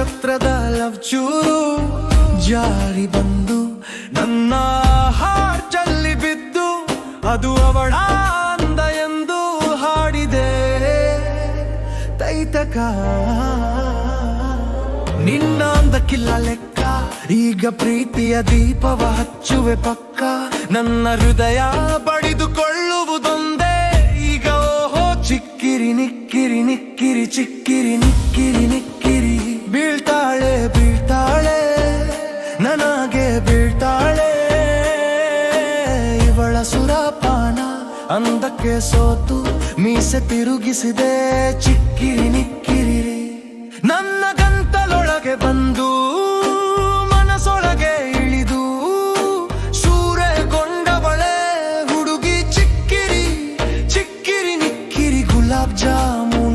ನಕ್ಷತ್ರದ ಲವ್ ಚೂರು ಜಾರಿ ಬಂದು ನನ್ನ ಹಾರ್ಟಲ್ಲಿ ಬಿದ್ದು ಅದು ಅವಳ ಅಂದ ಎಂದು ಹಾಡಿದೆ. ತೈತಕ, ನಿನ್ನ ಅಂದಕ್ಕಿಲ್ಲ ಲೆಕ್ಕ, ಈಗ ಪ್ರೀತಿಯ ದೀಪವ ಹಚ್ಚುವೆ ಪಕ್ಕ, ನನ್ನ ಹೃದಯ ಪಡೆದುಕೊಳ್ಳುವುದೊಂದೇ ಈಗ ಓಹೋ, ಚಿಕ್ಕಿರಿ, ನಿಕ್ಕಿರಿ ನಿಕ್ಕಿರಿ, ಚಿಕ್ಕಿರಿ, ನಿಕ್ಕಿರಿ ನಿಕ್ಕಿರಿ. ನನಗೆ ಬೀಳ್ತಾಳೆ. ಇವಳ ಸುರಪಾನ ಅಂದಕ್ಕೆ ಸೋತು ಮೀಸೆ ತಿರುಗಿಸಿದೆ. ಚಿಕ್ಕಿರಿ ನಿಕ್ಕಿರಿ. ನನ್ನ ಗಂತಲೊಳಗೆ ಬಂದು ಮನಸೊಳಗೆ ಇಳಿದು ಸೂರೆಗೊಂಡವಳೆ ಹುಡುಗಿ ಚಿಕ್ಕಿರಿ. ಚಿಕ್ಕಿರಿ ನಿಕ್ಕಿರಿ ಗುಲಾಬ್ ಜಾಮೂನ್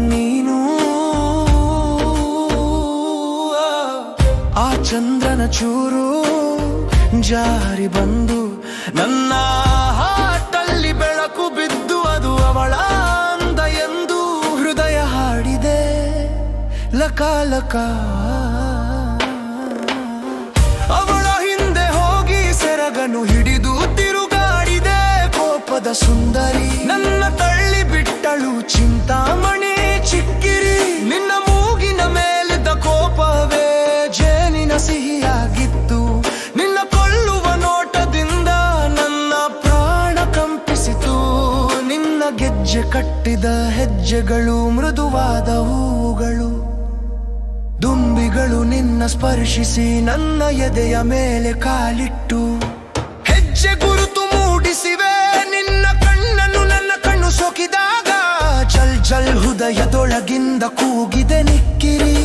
ಚೂರು ಜಾರಿ ಬಂದು ನನ್ನ ಹಾಟಲ್ಲಿ ಬೆಳಕು ಬಿದ್ದು ಅದು ಅವಳ ಅಂದ ಎಂದು ಹೃದಯ ಹಾಡಿದೆ. ಲಕಾಲಕ ಲಕ. ಅವಳ ಹಿಂದೆ ಹೋಗಿ ಸೆರಗನು ಹಿಡಿದು ತಿರುಗಾಡಿದೆ ಕೋಪದ ಸುಂದರಿ. ನನ್ನ ತಳ್ಳಿ ಬಿಟ್ಟಳು ಚಿಂತಾಮಣಿ. ಹೆಜ್ಜೆಗಳು ಮೃದುವಾದ ಹೂವುಗಳು. ದುಂಬಿಗಳು ನಿನ್ನ ಸ್ಪರ್ಶಿಸಿ ನನ್ನ ಎದೆಯ ಮೇಲೆ ಕಾಲಿಟ್ಟು. ಹೆಜ್ಜೆ ಗುರುತು ಮೂಡಿಸಿವೆ, ನಿನ್ನ ಕಣ್ಣನ್ನು ನನ್ನ ಕಣ್ಣು ಸೋಕಿದಾಗ. ಚಲ್ ಜಲ್ ಹೃದಯದೊಳಗಿಂದ ಕೂಗಿದೆ ನಿಕ್ಕಿರಿ.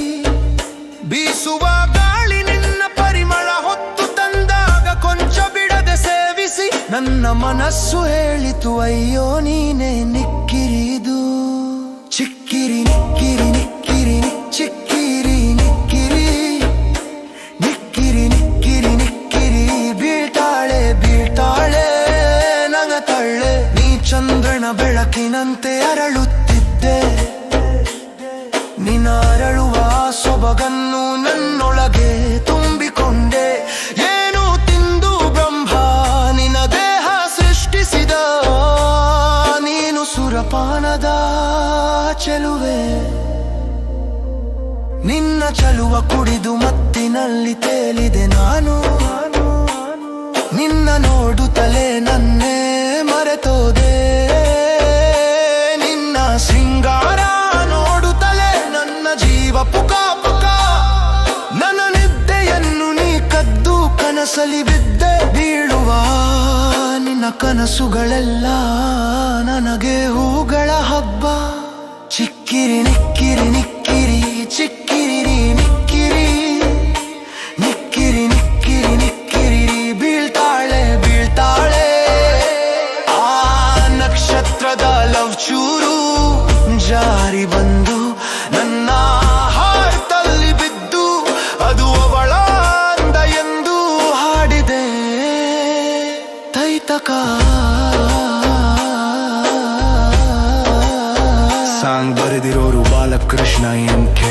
ಬೀಸುವ ಗಾಳಿ ನಿನ್ನ ಪರಿಮಳ ಹೊತ್ತು ತಂದಾಗ ಕೊಂಚ ಬಿಡದೆ ಸೇವಿಸಿ. ನನ್ನ ಮನಸ್ಸು ಹೇಳಿತು, ಅಯ್ಯೋ, ನೀನೆ ನಿಕ್ಕಿರಿದು ಚಿಕ್ಕಿರಿ, ನಿಕ್ಕಿರಿ ನಿಕ್ಕಿರಿ ಚಿಕ್ಕಿರಿ ನಿಕ್ಕಿರಿ. ನಿಕ್ಕಿರಿ ನಿಕ್ಕಿರಿ ನಿಕ್ಕಿರಿ, ಬೀಳ್ತಾಳೆ ಬೀಳ್ತಾಳೆ ನಗತಾಳೆ ನೀ ಚಂದ್ರನ ಬೆಳಕಿನಂತೆ ಅರಳುತ್ತಿದ್ದೆ ಚೆಲುವೆ. ನಿನ್ನ ಚಲುವ ಕುಡಿದು ಮತ್ತಿನಲ್ಲಿ ತೇಲಿದೆ ನಾನು. ನಿನ್ನ ನೋಡುತ್ತಲೇ ನನ್ನೇ ಮರೆತೋದೆ. ನಿನ್ನ ಶೃಂಗಾರ ನೋಡುತ್ತಲೇ ನನ್ನ ಜೀವ ಪುಕ ಪುಕ. ನನ್ನ ನಿದ್ದೆಯನ್ನು ನೀ ಕದ್ದು ಕನಸಲಿ ಬಿದ್ದೆ ಬೀಳುವ ನಿನ್ನ ಕನಸುಗಳೆಲ್ಲ ನನಗೆ ಹೂಗಳ ಹಬ್ಬ. ಚಿಕ್ಕಿರಿ ನಿಕ್ಕಿರಿ ನಿಕ್ಕಿರಿ, ಚಿಕ್ಕಿರಿ ನಿಕ್ಕಿರಿ. ನಿಕ್ಕಿರಿ ನಿಕ್ಕಿರಿ ನಿಕ್ಕಿರಿ ಬೀಳ್ತಾಳೆ ಬೀಳ್ತಾಳೆ. ಆ ನಕ್ಷತ್ರದ ಲವ್ ಚೂರು ಜಾರಿ ಬಂದು ನನ್ನ ಹಾಡ್ತಲ್ಲಿ ಬಿದ್ದು ಅದು ಅವಳ ಅಂದ ಎಂದು ಹಾಡಿದೆ. ತೈತಕ सांग बरेदिरो बालकृष्ण एम के